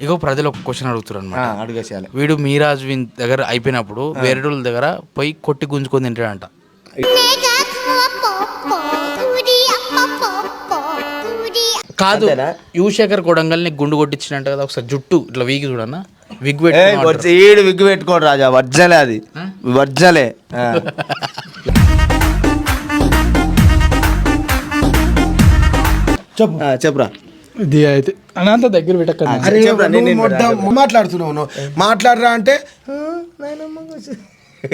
ఇగో ప్రజలు ఒక క్వశ్చన్ అడుగుతారు అనమాట అడిగేసేయాలి. వీడు మీరాజ్ విన్ దగ్గర అయిపోయినప్పుడు వేరే వాళ్ళ దగ్గర పోయి కొట్టి గుంజుకొని తింటాడంట. కాదు? యువశేఖర్ కొడంగల్ని గుండు కొట్టించినట్టు కదా ఒకసారి జుట్టు ఇట్లా వీగి చూడన్నా. విగ్ ఈడు విగ్గు పెట్టుకోడు రాజా వర్జలే అది. వర్జలే. ఆ. చెప్పు. ఆ, చెప్పురా. ఇది అయితే అనంత దగ్గర మాట్లాడుతున్నావు నువ్వు. మాట్లాడరా అంటే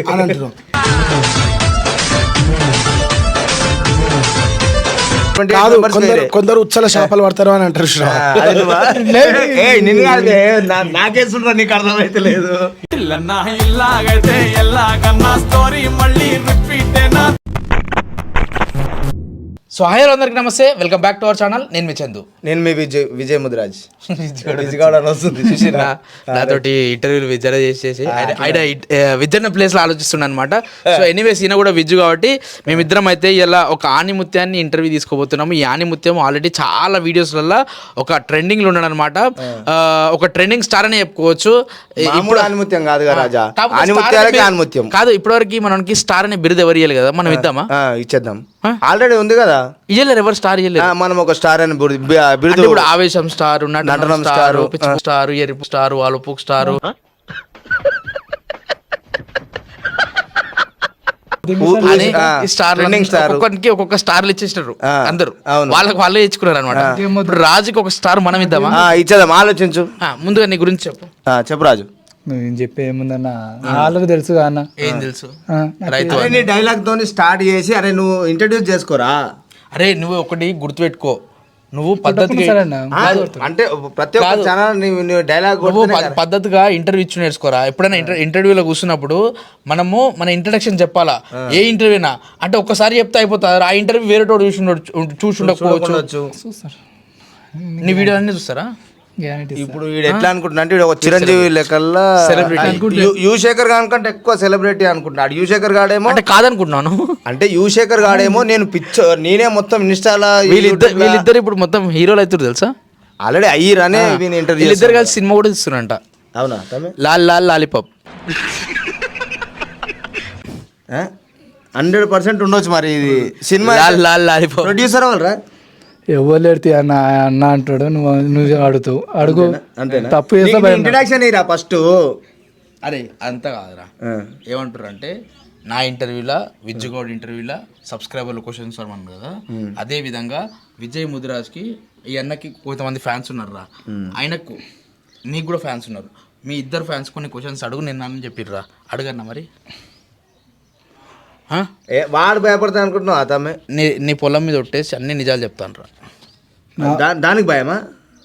అని అంటున్నావు. కాదు కొందరు కొందరు ఉచ్చల చేపలు పడతారు అని అంటారు చూడు. నిన్ను కాదు బే, నా- నాకేస్తుండ్రా నీకు అర్థమైతే లేదు. సో హాయ్ అందరికి నమస్తే. Welcome back to our channel నేను మీ చందు. నేను మీ విజయ్ విజయ్ ముదిరాజ్. విజయగాడ అని వస్తుంది చూసిరా? నాతోటి ఇంటర్వ్యూలు విద్య చేసేసి ఆయన- ఆయన ఇట్- ఆ, విద్యన్న ప్లేస్లో ఆలోచిస్తున్నాను అనమాట సో ఎనీవేస్ ఈయన కూడా విజ్జు కాబట్టి మేమిద్దరం అయితే ఇలా ఒక ఆనిముత్యాన్ని ఇంటర్వ్యూ తీసుకోబోతున్నాము ఈ ఆనిముత్యం ఆల్రెడీ చాలా వీడియోస్లలో ఒక ట్రెండింగ్లో ఉన్నాడు అనమాట ఒక ట్రెండింగ్ స్టార్ అని చెప్పుకోవచ్చు. మామూలు ఆనిముత్యం కాదు రాజా. ఆనిముత్యాలకే ఆనిముత్యం. కాదు ఇప్పటివరకు మనకి స్టార్ అనే బిరుదు ఎవరు కదా? మనం ఇద్దామా? ఇచ్చేద్దాం? ఆల్రెడీ ఉంది కదా? ఇయ్యలేరు ఎవరు స్టార్ ఆ, ఇయ్యలేరు మనం ఒక స్టార్ అని బిరుదు- ఇప్పుడు ఆవేశం స్టార్ నటనం నటనం స్టార్ స్టారు, పిచ్చి స్టార్ ఎరుపు స్టార్ అలుపు స్టార్ ఒక్కొక్కరికి ఒక్కొక్క స్టార్లు ఇచ్చేసినారు. ఆ, అందరు. వాళ్ళకి వాళ్ళే ఇచ్చుకున్నారు అనమాట ఇప్పుడు రాజుకి ఒక స్టార్ మనం ఇద్దామా? ఆ, ఇచ్చేద్దాం. ఆలోచించు. ఆ, ముందుగా నీ గురించి చెప్పు. ఆ, చెప్పు రాజు. నువ్వు ఏం చెప్పే ఏముందన్న? వాళ్ళకి తెలుసు అన్న. ఏం తెలుసు? అరే నీ డైలాగ్ తోని స్టార్ట్ చేసి అరే నువ్వు ఇంట్రడ్యూస్ చేసుకోరా? అరే నువ్వు ఒకటి గుర్తుపెట్టుకో. నువ్వు పద్ధతిగా సరే అన్న. ఆ, అంటే ప్రతి ఒక్క కాదు. ఛానల్ నువ్వు డైలాగ్ పద్ధతిగా ఇంటర్వ్యూ ఇచ్చి నేర్చుకోరా? ఎప్పుడైనా ఇంటర్ ఇంటర్వ్యూలో కూర్చున్నప్పుడు మనము మన ఇంట్రడక్షన్ చెప్పాలా? ఏ ఇంటర్వ్యూనా అంటే ఒక్కసారి చెప్తే అయిపోతుంది. ఆ ఇంటర్వ్యూ వేరే చూసి ఉండొచ్చు- చూసి ఉండకపోవచ్చు. చూస్తారు. నీ వీడియో అన్ని చూస్తారా? ఇప్పుడు వీడు ఎట్లా అనుకుంటున్నా? అంటే వీడు ఒక చిరంజీవి లెక్కల్లా యువశేఖర్ గానికంటే ఎక్కువ సెలబ్రిటీ అనుకుంటున్నాడు యువశేఖర్ గాడేమో అంటే కాదనుకుంటున్నాను. అంటే యువశేఖర్ గాడేమో నేను పిచ్చ నేనే మొత్తం ఇన్స్టాలా వీళ్ళిద్దరు వీళ్ళిద్దరు ఇప్పుడు మొత్తం హీరోలు అవుతారు తెలుసా? ఆల్రెడీ అయ్యిరనే వీని ఇంటర్వ్యూ వీళ్ళిద్దరు కలిసి సినిమా కూడా ఇస్తున్నారంట అవునా? లాల్ లాల్ లాలీపాప్. హండ్రెడ్ పర్సెంట్ ఉండొచ్చు మరి ఇది. సినిమా లాల్ లాల్ లాలీపాప్. ప్రొడ్యూసర్ వాళ్ళరా ఎవరు లేడితే అన్న అన్న అంటాడు నువ్వు నువ్వు అడుగుతావు. అడుగు. అంతేనా? తప్పు చేస్తే. ఇంట్రడక్షన్ ఇరా ఫస్ట్ అరే అంత కాదురా. ఏమంటారు అంటే నా ఇంటర్వ్యూలో విజ్జుగౌడ్ ఇంటర్వ్యూలో సబ్స్క్రైబర్లు క్వశ్చన్స్ అన్నాను కదా. అదే విధంగా విజయ్ ముదిరాజ్కి ఈ అన్నకి కొంతమంది ఫ్యాన్స్ ఉన్నారురా. ఆయనకు నీకు కూడా ఫ్యాన్స్ ఉన్నారు. మీ ఇద్దరు ఫ్యాన్స్ కొన్ని క్వశ్చన్స్ అడుగు నేను అని చెప్పిర్రా. అడగన్నా మరి. వాడు భయపడతా అనుకుంటున్నావు ఆ తమ్మి? నీ నీ పొలం మీద ఒట్టేసి అన్ని నిజాలు చెప్తాను రా దానికి భయమా?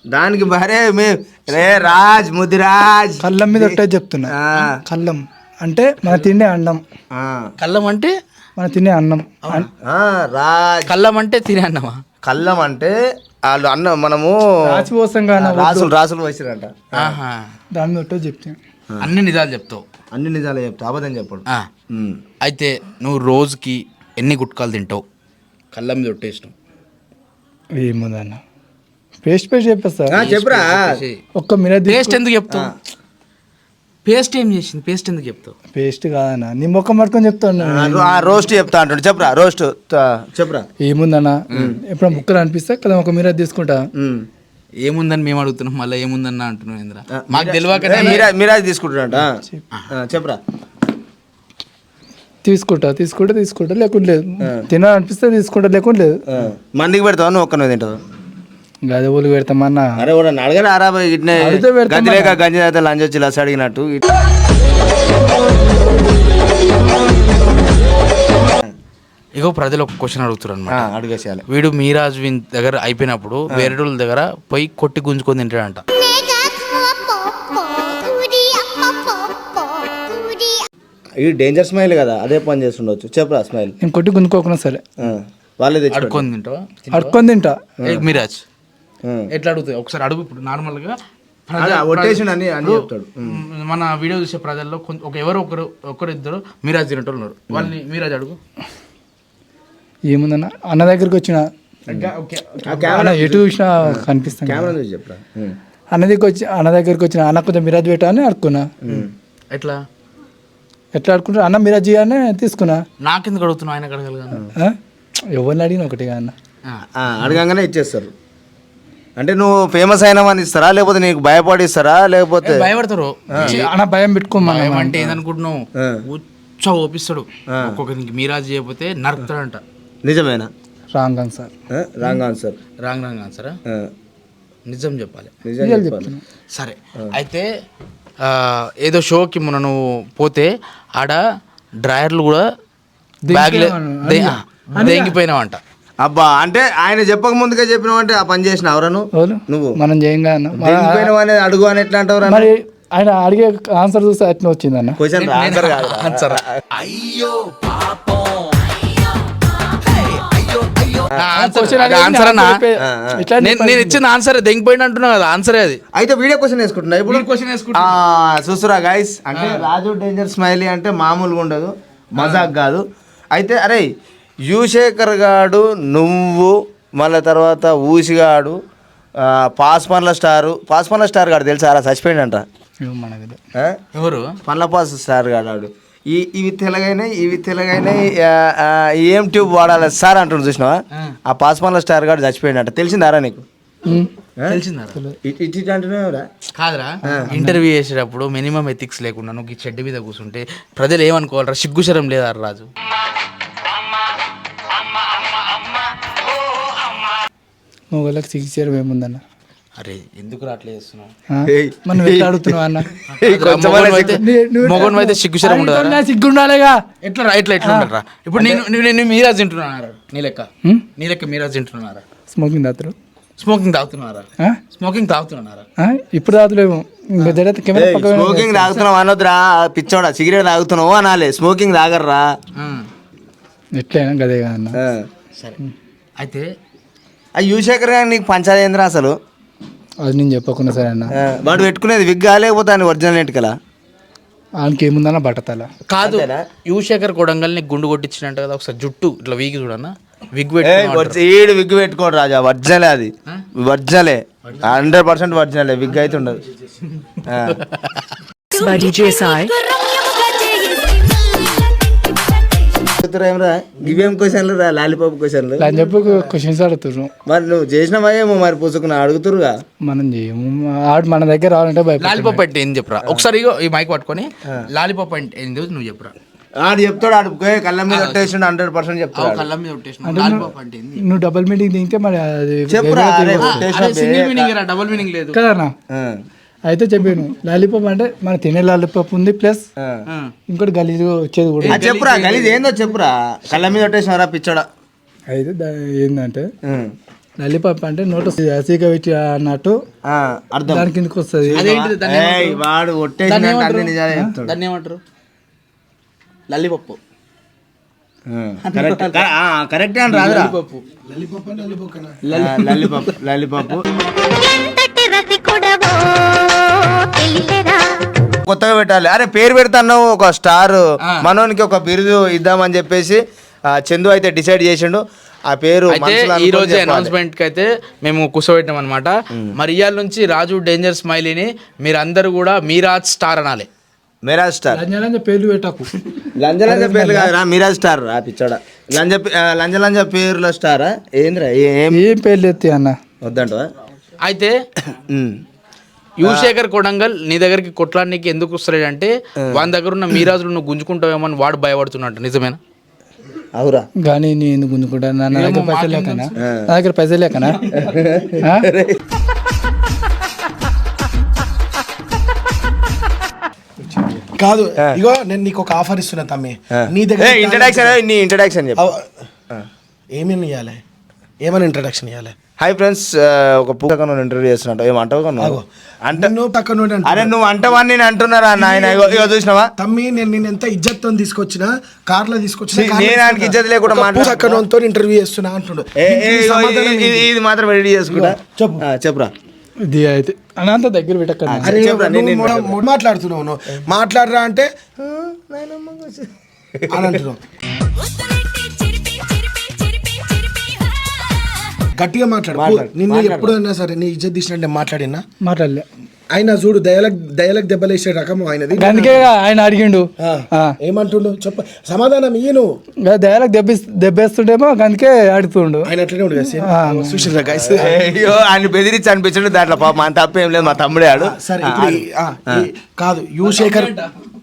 దానికి భరే మే రే రాజ్ ముదిరాజ్. కళ్ళం మీద ఒట్టే చెప్తున్నా. ఆ, కళ్ళం. అంటే మన తిండే అన్నం. ఆ, కళ్ళం అంటే? మన తినే అన్నం. రాజ్. కళ్ళం అంటే తినే అన్నమా? కళ్ళం అంటే వాళ్ళు అన్న మనము రాచిపోసం కానీ రాసులు రాసులు వేసిరంట ఆహా. దాని మీద ఒట్టే చెప్తాను అన్ని నిజాలు చెప్తావు. అన్ని నిజాలే చెప్తా అబద్ధం చెప్పడు. అయితే నువ్వు రోజుకి ఎన్ని గుట్కాలు తింటావు? కళ్ళ మీద ఒట్టేసినావు ఏముందన్న? పేస్ట్ పేస్ట్ చెప్పేస్తా. ఆ, చెప్పురా. ఒక్క మినిట్ పేస్ట్ ఎందుకు చెప్తావు? పేస్ట్ ఏం చేసింది? పేస్ట్ ఎందుకు చెప్తావు? పేస్ట్ కాదన్న నీ ముఖం పట్టుకొని చెప్తాను ఆ, రో- ఆ, రోస్ట్ చెప్తా అంటాడు. చెప్పురా రోస్ట్. చెప్పురా. ఏముందన్న? ఎప్పుడు ముక్కలు అనిపిస్తే కదా ఒక మినిట్ తీసుకుంటా. ఏముందని మేము అడుగుతున్నాం మళ్ళీ ఏముందన్న అంటున్నావు ఇంద్ర. మాకు తెలియక మీరా మీరాజ్ తీసుకుంటున్నాట చెప్పురా. తీసుకుంటా తీసుకుంటా తీసుకుంటా లేకుండా లేదు. తినాలనిపిస్తే తీసుకుంటా లేకుండా లేదు. ఆ, మందికి పెడతావు నువ్వు ఒక్క నువ్వు తింటావు? గది ఊళ్ళు పెడతామన్నా. అరే కూడా అడగలే ఆరా ఇట్నే గంజి లేక గంజి అయితే లంచ్ వచ్చి లస్ అడిగినట్టు ఇట్- ఇగో ప్రజలు ఒక క్వశ్చన్ అడుగుతారు అనమాట అడిగేసేయాలి. వీడు మీరాజ్ విన్ దగ్గర అయిపోయినప్పుడు వేరే వాళ్ళ దగ్గర పోయి కొట్టి గుంజుకొని తింటాడంట. ఇది డేంజర్ స్మైల్ కదా అదే పని చేస్తుండొచ్చు. చెప్పురా స్మైల్ నేను కొట్టి గుంజుకోకుండా సరే. వాళ్ళే తెచ్చు అడుక్కొని తింటావా? అడుక్కొని తింటా. ఏ, మీరాజ్ ఎట్లా అడుగుతాయి ఒకసారి అడుగు ఇప్పుడు నార్మల్గా. అని అని చెప్తాడు. మన వీడియో చూసే ప్రజల్లో కొంత ఒక ఎవరో ఒకరు ఒకరు ఇద్దరు మీరాజ్ తినేటోళ్ళు ఉన్నారు. వాళ్ళని మీరాజ్ అడుగు. ఏముందన్న? అన్న దగ్గరికి వచ్చిన ఎటు చూసినా కనిపిస్తాను. అన్న దగ్గరికి వచ్చి అన్న దగ్గరికి వచ్చిన అన్న కొంచెం మిరాజ్ పెట్టా అని అడుక్కున్నా ఎట్లా? ఎట్లా అడుకుంటా అన్న మిరాజ్ అని తీసుకున్నా. నాకెందుకు అడుగుతున్నావు? ఆయన అడగలుగుతాను ఆ? ఎవరిని అడిగిన ఒకటిగా అన్న. ఆ, అడగంగానే ఇచ్చేస్తారు. అంటే నువ్వు ఫేమస్ అయినామని ఇస్తారా? లేకపోతే నీకు భయపడి ఇస్తారా లేకపోతే భయపడతారు. అన్న భయం పెట్టుకోమన్నా భయం అంటే ఏందనుకుంటున్నావు. ఉచ్చ ఓపిస్తాడు. ఒక్కొక్కరికి మీరాజ్ చేయకపోతే నరుకుతాడంట. నిజమేనా? Wrong sir wrong answer. Wrong wrong ఆన్సరా? నిజం చెప్పాలి. నిజం చెప్పాలి. సరే. అయితే ఆ, ఏదో షోకి మొన్న నువ్వు పోతే ఆడ డ్రాయర్లు కూడా బ్యాగ్లే దేంగిపోయినావంట. అబ్బా అంటే ఆయన చెప్పక ముందుగా చెప్పినావంటే ఆ పని చేసిన ఎవరను ఎవరు? నువ్వు? మనం చేయంగా అనేది అడుగు అని ఎట్లా అంటావు మరి ఆయన అడిగే ఆన్సర్ చూస్తే అట్లా వచ్చిందన్న? క్వశ్చన్ ఆన్సర్ కాదు ఆన్సర్. question అనేది ఆన్సర్ అన్నా? చెప్పే- ఇట్లా నేను ఇచ్చిన ఆన్సర్ దెంగిపోయిన అంటున్నా కదా ఆన్సరే అది. అయితే వీడియో క్వశ్చన్ వేసుకుంటున్నా. ఇప్పుడు క్వశ్చన్ వేసుకుంటా ఆ, చూస్తురా గైస్ అంటే రాజు డేంజర్ స్మైలీ అంటే మామూలుగా ఉండదు మజాక్ కాదు. అయితే అరే యుశేఖర్ గాడు నువ్వు మళ్ళీ తర్వాత ఊసిగాడు ఆ, పాస్ పన్ల స్టారు పాస్ పన్ల స్టార్ గాడు తెలుసా అలా చచ్చిపోయిందంట? ఎవరు? పన్ల పాస్ స్టార్ గాడు ఆడు. ఈ ఇవి తెలగైనాయి ఇవి ఆ, ఏం ట్యూబ్ వాడాలి? సార్ అంటుండు చూసినావా? ఆ. పాస్ పన్ల స్టార్ గాడు చచ్చిపోయిందంట తెలిసిందారా నీకు? కాదురా. ఇంటర్వ్యూ చేసేటప్పుడు మినిమం ఎథిక్స్ లేకుండా నువ్వు ఈ చెడ్డ మీద కూర్చుంటే ప్రజలు ఏమనుకోవాలరా? సిగ్గుశరం లేదా రాజు? మొగోళ్ళకి సిక్స్ ఇయర్ ఏముందన్న? అరే ఎందుకు అట్లా చేస్తున్నావు. మనం ఎట్లా అడుగుతున్నావు అన్న? మగోన్ అయితే సిగ్గుశరం ఉండదు అడుగుతున్నా, సిగ్గుండాలిగా. ఎట్లా రా ఇట్లా ఎట్లా ఉంటారా ఇప్పుడు నేను నేను- మీరాజ్ తింటున్నారా నీ లెక్క? నీ లెక్క మీరాజ్ తింటున్నారా స్మోకింగ్ తాగుతారు. స్మోకింగ్ తాగుతున్నారా? స్మోకింగ్ తాగుతున్నారా? ఇప్పుడు తాగుతలేము స్మోకింగ్ తాగుతున్నావు అనొద్దురా. పిచ్చోడా సిగరెట్ తాగుతున్నావు అనాలి. స్మోకింగ్ తాగర్రా. ఎట్లయినా గదే అన్న. ఆ. సరే. అయితే ఆ యువశేఖర్ గారు నీకు పంచాలేంద్రా అసలు? అది నేను చెప్పకుండా సరే అన్న. వాడు పెట్టుకునేది విగ్గా లేకపోతే ఆయన ఒరిజినల్ ఎంటికలా ఆయనకి ఏముందన్న బట్టతల. కాదు యువశేఖర్ కొడంగల్ని గుండు కొట్టించినట్టు కదా ఒకసారి జుట్టు ఇట్లా వీగి చూడన్నా. విగ్ ఏయ్, పెట్టి ఒరిజి- ఈడు విగ్గు పెట్టుకోడు రాజా ఒరిజినలే అది. ఒరిజినలే. హండ్రెడ్ పర్సెంట్ ఒరిజినలే విగ్ అయితే ఉండదు. ఏమరా ఇవేం క్వశ్చన్లు రా లాలీపాప్ క్వశ్చన్లు అని చెప్పి క్వశ్చన్స్ అడుగుతుర్రు. మరి నువ్వు చేసినవా ఏమో మరి పుసుకున్నా అడుగుతురుగా మనం చేయము ఆడు మన దగ్గర రావాలంటే భయపడ లాలీపాప్ అంటే ఏంది చెప్పురా? ఒకసారి ఇగో ఈ మైక్ పట్టుకొని లాలీపాప్ అంటే ఏంది నువ్వు చెప్పురా? ఆడు చెప్తాడు ఆడు పోయి కళ్ళ మీద కొట్టేసిండు హండ్రెడ్ పర్సెంట్ ఆ చెప్తాడు కళ్ళ మీద కొట్టేసిన లాలీపాప్ అంటే ఏంది? నువ్వు డబుల్ మీటింగ్ దిగితే మరి అది చెప్పురా అరే అదే కొట్టేసిన సింగిల్ మీనింగ్ రా డబుల్ మీనింగ్ లేదు. కదన్నా? ఆ, అయితే చెప్పాను. లాలీపాప్ అంటే మన తినే లాలీపాప్ ఉంది ప్లస్. ఇంకోటి గలీజ్గా వచ్చేది కూడా చెప్పురా గలీజ్ ఏందో చెప్పురా. కళ్ళ మీద కొట్టేసినవరా పిచ్చోడా. అయితే ఏంటంటే. లాలీపాప్ అంటే నోట సీక పెట్టి అన్నట్టు ఆ, అర్థం. దాని కిందకి వస్తుంది. వాడు దాన్ని ఏమంటారు? లల్లిపప్పు కరెక్ట్ అని రాదురా. పప్పు ఆ, లల్లిపప్పు లల్లిపప్పు కొత్తగా పెట్టాలి. అరే పేరు పెడతాను ఒక స్టార్. మనోనికి ఒక బిరుదు ఇద్దామని చెప్పేసి ఆ, చందు అయితే డిసైడ్ చేసిండు. ఆ పేరు ఈ రోజు. అనౌన్స్మెంట్కి అయితే మేము కూర్చోబెట్టాం అనమాట మరి ఇవాళ నుంచి రాజు డేంజర్ స్మైలీని మీరు అందరు కూడా మీరాజ్ స్టార్ అనాలి. మిరాజ్ స్టార్. లంజ పేర్లు పెట్టకు. లంజ లంజ పేర్లు కాదురా మిరాజ్ స్టార్ రా పిచ్చోడా. లంజ పే- ఆ, లంజ లంజ పేర్ల స్టారా? ఏంద్రా ఏ- ఏం? ఏం పేర్లు ఎత్తి అన్న? వద్దంటవా? అయితే యువశేఖర్ కొడంగల్ నీ దగ్గరికి కొట్లానికి ఎందుకు వస్తున్నాడు అంటే వాని దగ్గర ఉన్న మీరాజులు నువ్వు గుంజుకుంటావేమో అని వాడు భయపడుతున్నట్టు నిజమేనా? అవురా. కానీ నేను ఎందుకు గుంజుకుంటాను నా దగ్గర పైసలు లేకనా? నా దగ్గర పైసలు లేకనా? కాదు ఇగో నేను నీకు ఒక ఆఫర్ ఇస్తున్నా తమ్మి. నీ దగ్గర ఇంట్రడక్షన్ నీ ఇంట్రడక్షన్ ఏమేమి ఇవ్వాలి ఏమైనా ఇంట్రడక్షన్ ఇవ్వాలి హాయ్ ఫ్రెండ్స్ ఒక పూకను ఇంటర్వ్యూ చేస్తున్నట్టు ఏమంటావు కన్నా? అంటే నువ్వు పక్కన. అరే నువ్వు అంటవని నేను అంటున్నారా? నాయన ఇగో చూసినావా? తమ్మి నేను నేను ఎంత ఇజ్జత్తో తీసుకొచ్చినా కార్లో తీసుకొచ్చిన నేను ఇజ్జత్ లేకుండా మాట్లా- పక్కనతో ఇంటర్వ్యూ చేస్తున్నా సమాధానం ఇది- మాత్రం రెడీ చేసుకుంటా. చెప్పు. చెప్పురా. ఇది అయితే అనంత దగ్గర నువ్వు మాట్లాడుతున్నావు నువ్వు. మాట్లాడరా అంటే అని అంటున్నావు. గట్టిగా మాట్లాడు. మాట్లాడు, నిన్ను. ఎప్పుడైనా సరే నీ ఇజ్జత్ తీసినట్టు మాట్లాడినా? మాట్లాడలే. ఆయన చూడు దయలకు దయలకు దెబ్బలేసే రకం ఆయనది. అందుకే ఆయన అడిగిండు. ఏమంటుండు? చెప్ప. సమాధానం ఇంకా దయాలకు దెబ్బి దెబ్బేస్తుండేమో అందుకే అడుగుతుండు. ఆయన అట్లనే ఉండు చూసిరా గైస్ అయ్యో ఆయన బెదిరించి అనిపించండు దాంట్లో. పాప మన తప్పేం లేదు మా తమ్ముడే ఆడు. సరే కాదు యు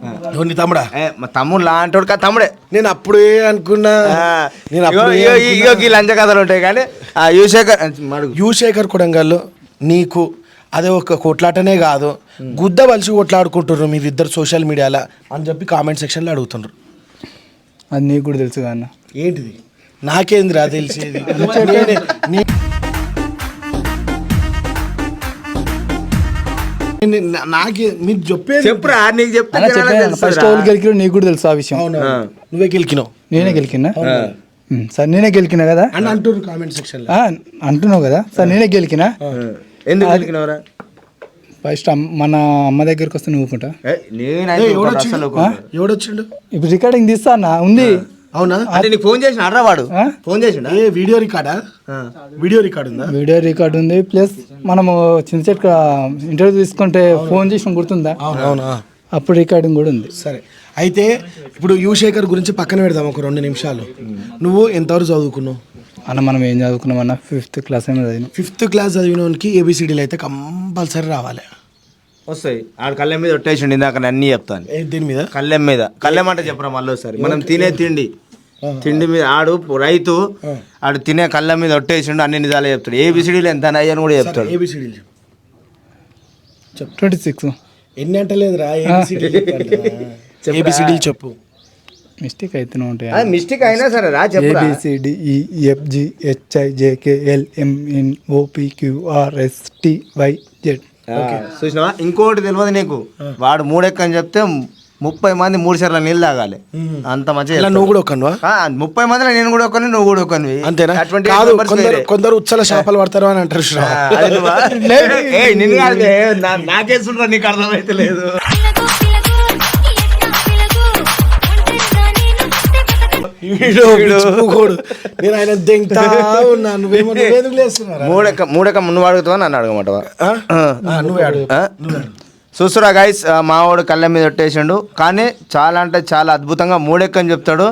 శేఖర్ ఎవరు నీ తమ్ముడా మా తమ్ముడు లాంటోడు కదా తమ్ముడే. నేను అప్పుడే అనుకున్నా. ఆ, నేను ఇగో ఈ లంచ కథలు ఉంటాయి కానీ ఆ యువశేఖర్ మడుగు. యు శేఖర్ కొడంగల్లో నీకు అదే ఒక కొట్లాటనే కాదు. గుద్ద వలిసి కొట్లాడుకుంటుర్రు మీరిద్దరు సోషల్ మీడియాలో అని చెప్పి కామెంట్ సెక్షన్లో అడుగుతుండ్రు. అది నీకు కూడా తెలుసు అన్న. ఏంటిది? నాకేందిరా తెలిసేది? నాకే మీరు చెప్పేది చెప్పురా నీకు చెప్తే ఫస్ట్. ఎవరు గెలికినా నీకు కూడా తెలుసు ఆ విషయం. నువ్వే గెలికినావు. నేనే గెలికినా? సరే నేనే గెలికినా కదా? అని అంటుర్రు కామెంట్ సెక్షన్లో. ఆ, అంటున్నావు కదా? సరే నేనే గెలికినా? ఎందుకు గెలికినవరా? ఫస్ట్ మన అమ్మ దగ్గరికి వస్తే నువ్వు ఇప్పుడు రికార్డింగ్ తీస్తా అన్న ఉంది. అవునా? అంటే నీకు ఫోన్ చేసిన అర్రా వాడు? ఫోన్ చేసిండా? ఏ వీడియో రికార్డా? వీడియో రికార్డ్ ఉందా? వీడియో రికార్డ్ ఉంది. ప్లస్ మనము చిన్న చెట్టు ఇంటర్వ్యూ తీసుకుంటే ఫోన్ చేసిన గుర్తుందా? అవునా. అప్పుడు రికార్డింగ్ కూడా ఉంది. సరే. అయితే ఇప్పుడు యు శేఖర్ గురించి పక్కన పెడదాం ఒక రెండు నిమిషాలు. నువ్వు ఎంతవరకు చదువుకున్నావు? అన్న మనం ఏం చదువుకున్నాం అన్న? ఫిఫ్త్ క్లాస్ ఏమో చదివినాం. ఫిఫ్త్ క్లాస్ చదివినోనికి ఏబిసిడీలు అయితే కంపల్సరీ రావాలి. వస్తాయి. ఆడు కళ్ళెం మీద ఒట్టేసిండు ఇందాక నేను అన్నీ చెప్తాను. ఏ దీని మీద? కళ్ళెం మీద. కళ్ళెం అంటే చెప్పరా మళ్ళీ ఒకసారి? మనం తినే తిండి. తిండి మీద ఆడు రైతు ఆడు తినే కళ్ళ మీద ఒట్టేసిండు అన్ని నిజాలే చెప్తాడు. ఏ బిసిడీలు ఎంత అయ్యని కూడా చెప్తాడు. ఏబిసిడీలు చెప్పు. Twenty six. ఎన్ని అంటలేదురా ఏబిసిడీలు చెప్పు. మిస్టేక్ అయితేనే ఉంటాయి మిస్టేక్ అయినా సరే రా చెప్పరా ABCD EFG HI JK L MN OP QRS T Y Z. చూసినావా? ఇంకోటి తెలియదు నీకు. వాడు మూడెక్కని చెప్తే ముప్పై మంది మూడు సార్లు నీళ్ళు తాగాలి. అంత మంచిగా చెప్తాడు. నువ్వు కూడా ఒక్కనువా? ఆ, ముప్పై మందిలో నేను కూడా ఒకని నువ్వు కూడా ఒకనివి అంతేనా? అటువంటి కాదు కొందరు ఉచ్చల చేపలు పడతారు అని అంటారు ఆ, చూసినావా? అది నువ్వా? ఏయ్, నిన్ను కాదు బే. నా- నాకేస్తుండ్రా నీకు అర్థమైతే లేదు. నేను ఆయన దెంగతా ఉన్నాను మూడెక్క మూడెక్క నువ్వు అడుగుతావా నన్ను అడగమంటావా? నువ్వే అడుగు? చూస్తురా గైస్ మావాడు కళ్ళ మీద ఒట్టేసిండు. కానీ చాలా అంటే చాలా అద్భుతంగా మూడెక్కని చెప్తాడు.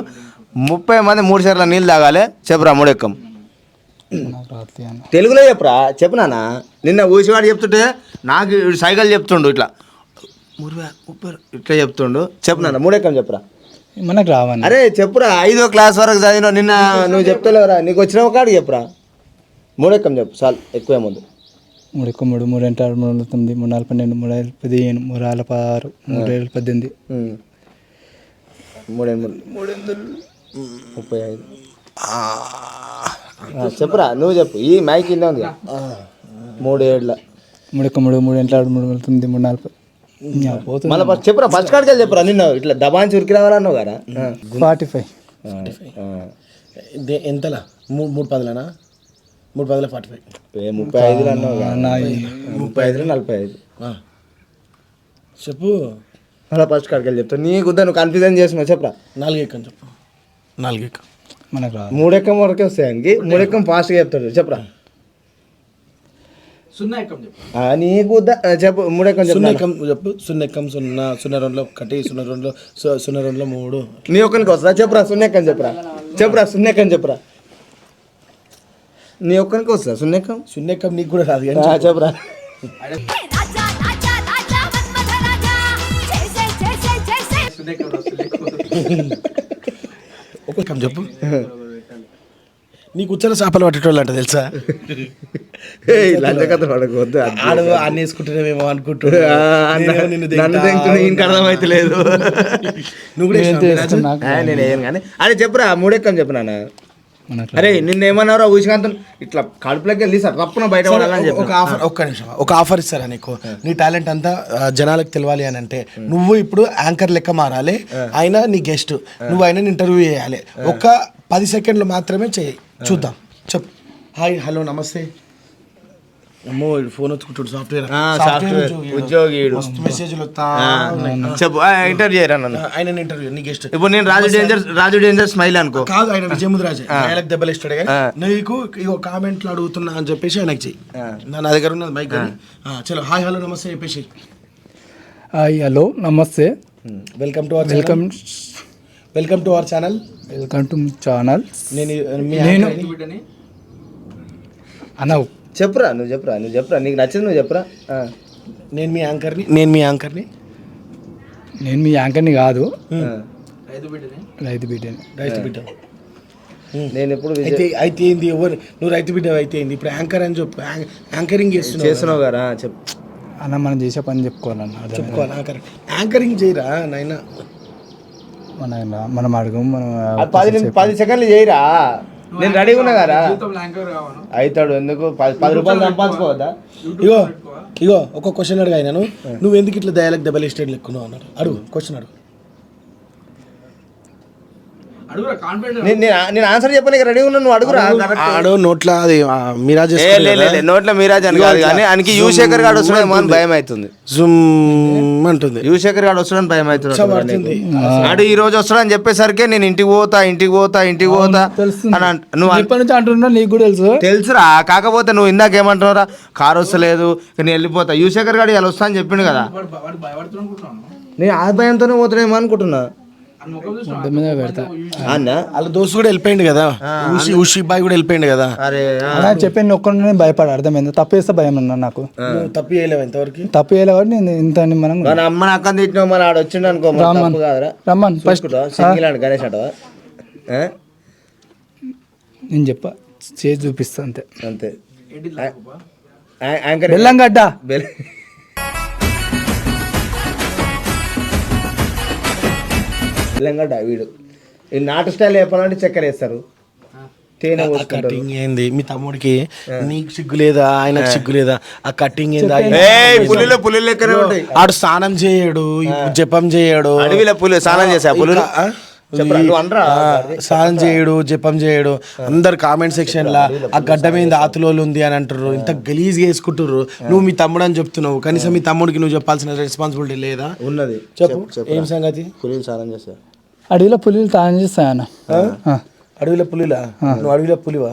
ముప్పై మంది మూడు సార్లు నీళ్ళు తాగాలి. చెప్పురా మూడెక్కం. తెలుగులో చెప్పురా? చెప్పు నాన్న. నిన్న ఊసివాడు చెప్తుంటే నాకు సైకిల్ చెప్తుండు ఇట్లా. మురివా ముప్పై ఇట్లా చెప్తుండు. చెప్పు నాన్న మూడెక్కం చెప్పురా? మనకు రావన్న అరే చెప్పురా ఐదో క్లాస్ వరకు చదివిన నిన్న నువ్వు చెప్తలేవురా. నీకు వచ్చిన కాడికి చెప్పురా. మూడెక్కం చెప్పు చాలు ఎక్కువ ఏముంది మూడు ఎక్కువ మూడు మూడు అంటే ఆరు మూడు వందల తొమ్మిది మూడు నాలుగు పన్నెండు మూడు ఐదు పదిహేను మూడు ఆరు పదహారు మూడు ఏళ్ళు పద్దెనిమిది. మూడు ఎనిమిది మూడు. ఎనిమిది ముప్పై ఐదు. ఆ, చెప్పురా నువ్వు చెప్పు. ఈ మైక్ కింద ఉంది మూడు ఏళ్ళ మూడు ఎక్కువ మూడు మూడు అంటే ఆరు మూడు వందల తొమ్మిది మూడు నాలుగు ప- యా, పోతుంది. మళ్ళీ ఫస్ట్ చెప్పురా ఫస్ట్ కాడికి వెళ్ళి చెప్పురా నిన్న ఇట్లా దబాంచి ఉరికి రావాలన్నావు కదా. Forty five. ఎంతలా? మూడు మూడు పదులనా? మూడు పదుల ఫార్టీ ఫైవ్ ఏ ముప్పై ఐదులు అన్నావు ముప్పై ఐదులు నలభై ఐదు. చెప్పు. మళ్ళీ ఫస్ట్ కాడికి వెళ్ళి చెప్తా. నీ గుద్ద నువ్వు కన్ఫ్యూజన్ చేసినావు చెప్పురా? నాలుగు ఎక్కని చెప్పు. నాలుగు ఎక్క మనకు మూడెక్కం వరకే వస్తాయి మూడెక్కం ఫాస్ట్గా చెప్తాడు చెప్పురా? ఆ, నీ గుద్ద ఆ, చెప్పు మూడెక్కం చెప్పు నాన్న. సున్నెక్కం చెప్పు. సున్నెక్కం సున్నా సున్నా రెండులో ఒకటి సున్నా రెండులో సున్నా రెండులో మూడు. నీ ఒక్కరికి వస్తుందా? చెప్పురా సున్నెక్కని చెప్పురా? చెప్పురా సున్నెక్కని చెప్పురా? నీ ఒక్కరికి వస్తుందా? సున్నెక్కం సున్నెక్కం నీకు కూడా రాదు చెప్పురా. ఒక్కొక్క చెప్పు. నీకు ఉచ్చల చేపలు పట్టేటోళ్ళు అంట తెలుసా? ఏయ్, లంచ కథ పడకూడదు ఆడు అన్ని వేసుకుంటున్నావేమో అనుకుంటున్నా అర్థమైతే లేదు. నువ్వు కూడా నేను కానీ అరే చెప్పురా మూడెక్కని చెప్పు నాన్న. అరే నిన్న ఏమన్నారో ఊసికాంతం ఇట్లా కడుపులోకి వెళ్ళి సార్ తప్పున బయట ఒక- ఆఫర్ ఒక్క నిమిషం ఒక ఆఫర్ ఇస్తారా నీకు? నీ టాలెంట్ అంతా జనాలకు తెలియాలి అని అంటే నువ్వు ఇప్పుడు యాంకర్ లెక్క మారాలి ఆయన నీ గెస్ట్ నువ్వు ఆయన ఇంటర్వ్యూ చేయాలి. ఒక పది సెకండ్లు మాత్రమే చేయి. చూద్దాం. చెప్పు. హాయ్ హలో నమస్తే. అమ్మో ఫోన్ వచ్చుకుంటాడు సాఫ్ట్వేర్ సాఫ్ట్వేర్ ఉద్యోగి. మెసేజ్లు. చెప్పు. ఇంటర్వ్యూ చేయరా నన్ను? ఆయన ఇంటర్వ్యూ నీ గెస్ట్ ఇప్పుడు నేను Raju danger Raju danger smile అనుకో. కాదు ఆయన విజయముద్రాజే ఆయనకు దెబ్బలు ఇస్తాడు కానీ నీకు ఇగో కామెంట్లు అడుగుతున్నా అని చెప్పేసి ఆయనకు చెయ్యి. నా దగ్గర ఉన్నది మైక్ చలో హాయ్ హలో నమస్తే చెప్పేసి హాయ్ హలో నమస్తే. Welcome to our welcome welcome to our channel welcome to channel నేను నేను యాంకర్ని. చెప్పురా నువ్వు చెప్పురా నువ్వు చెప్పురా నీకు నచ్చింది నువ్వు చెప్పురా. నేను మీ యాంకర్ని. నేను మీ యాంకర్ని. నేను మీ యాంకర్ని కాదు. రైతు బిడ్డని. రైతు బిడ్డ నేను ఎప్పుడు అయితే అయితే ఏంది ఎవరు? నువ్వు రైతు బిడ్డ అయితే ఏంది? ఇప్పుడు యాంకర్ అని చెప్పు. యాంక్- యాంకరింగ్ చేస్తున్నావు చేస్తున్నావు కదా చెప్పు. అన్న మనం చేసే పని చెప్పుకోవాలన్న? చెప్పుకోవాలి యాంకర్. యాంకరింగ్ చేయరా నాయన? మన మనం అడుగు మనం పది పది సెకండ్లు చేయరా? నేను రెడీగా ఉన్నా కదా? అవుతాడు ఎందుకు? పది పది రూపాయలు సంపాదించుకోవద్దా? ఇగో ఇగో ఒక క్వశ్చన్ అడుగు ఆయన నువ్వు ఎందుకు ఇట్లా దయాలకు దెబ్బలు ఎస్టేట్ లెక్కున్నావు అన్నాడు. అడుగు క్వశ్చన్ అడుగు. నేను ఆన్సర్ చెప్పడానికి రెడీగా ఉన్నా నువ్వు అడుగురా. ఆడు నోట్ల అది మిరాజ్ నోట్లో మీరాజ్ అని కాదు కానీ ఆయనకి యువశేఖర్ గారు వస్తున్నాడేమో అని భయం అవుతుంది. జుమ్ అంటుంది. యువశేఖర్ గారు వస్తాడని భయం అవుతుంది పడుతుంది. ఆడు ఈ రోజు వస్తాడని చెప్పేసరికి నేను ఇంటికి పోతా ఇంటికి పోతా ఇంటికి పోతా అని అంట- నువ్వు ఎప్పటి నుంచి అంటున్నా నీకు కూడా తెలుసు? తెలుసురా కాకపోతే నువ్వు ఇందాక ఏమంటున్నారా కారు వస్తలేదు నేను వెళ్ళిపోతా. యువశేఖర్ గారు ఇలా వస్తా అని చెప్పిండు కదా. నేను ఆ భయంతోనే పోతున్నామో అనుకుంటున్నా. అన్న? వాళ్ళ దోస్తు కూడా వెళ్ళిపోయింది కదా? ఉషి ఉషి బాయ్ కూడా వెళ్ళిపోయింది కదా? అరే చెప్పాను ఒక్కడిని భయపడ అర్థమైంది? తప్పు వేస్తే భయం అన్న నాకు. తప్పు చేయలేవు ఇంతవరకు? తప్పు కాబట్టి నేను ఇంత మనం మన అమ్మ తిట్టినావు మన ఆడ వచ్చిండు అనుకో రమ్మన్. రమ్మన్. ఫస్ట్ చూసుకుంటావా? Single and Ganesh? నేను చెప్ప చేసి చూపిస్తా అంతే. అంతే. యాంకర్ బెల్లంగడ్డ బెల్ బెల్లంగడ్డ వీడు ఈ నాటు స్టైల్ చెప్పాలంటే చక్కెర వేస్తారు. తేనె కటింగ్ ఏంది? మీ తమ్ముడికి నీకు సిగ్గు లేదా? ఆయనకు సిగ్గు లేదా? ఆ కటింగ్ ఏంది? ఆడు స్నానం చేయడు జపం చేయడు. అడవిలో పులి స్నానం చేసా పులులు? స్నానం చేయడు జపం చేయడు. అందరు కామెంట్ సెక్షన్ లా ఆ గడ్డ మీద ఆతులోలు ఉంది అని అంటారు ఇంత గలీజ్ వేసుకుంటారు నువ్వు మీ తమ్ముడు అని చెప్తున్నావు. కనీసం మీ తమ్ముడికి నువ్వు చెప్పాల్సిన రెస్పాన్సిబిలిటీ లేదా? ఉన్నది. చెప్పు ఏం సంగతి? స్నానం చేస్తా. అడవిలో పులిలు తాను చేస్తాయన్న అడవిలో పులిలా నువ్వు అడవిలో పులివా?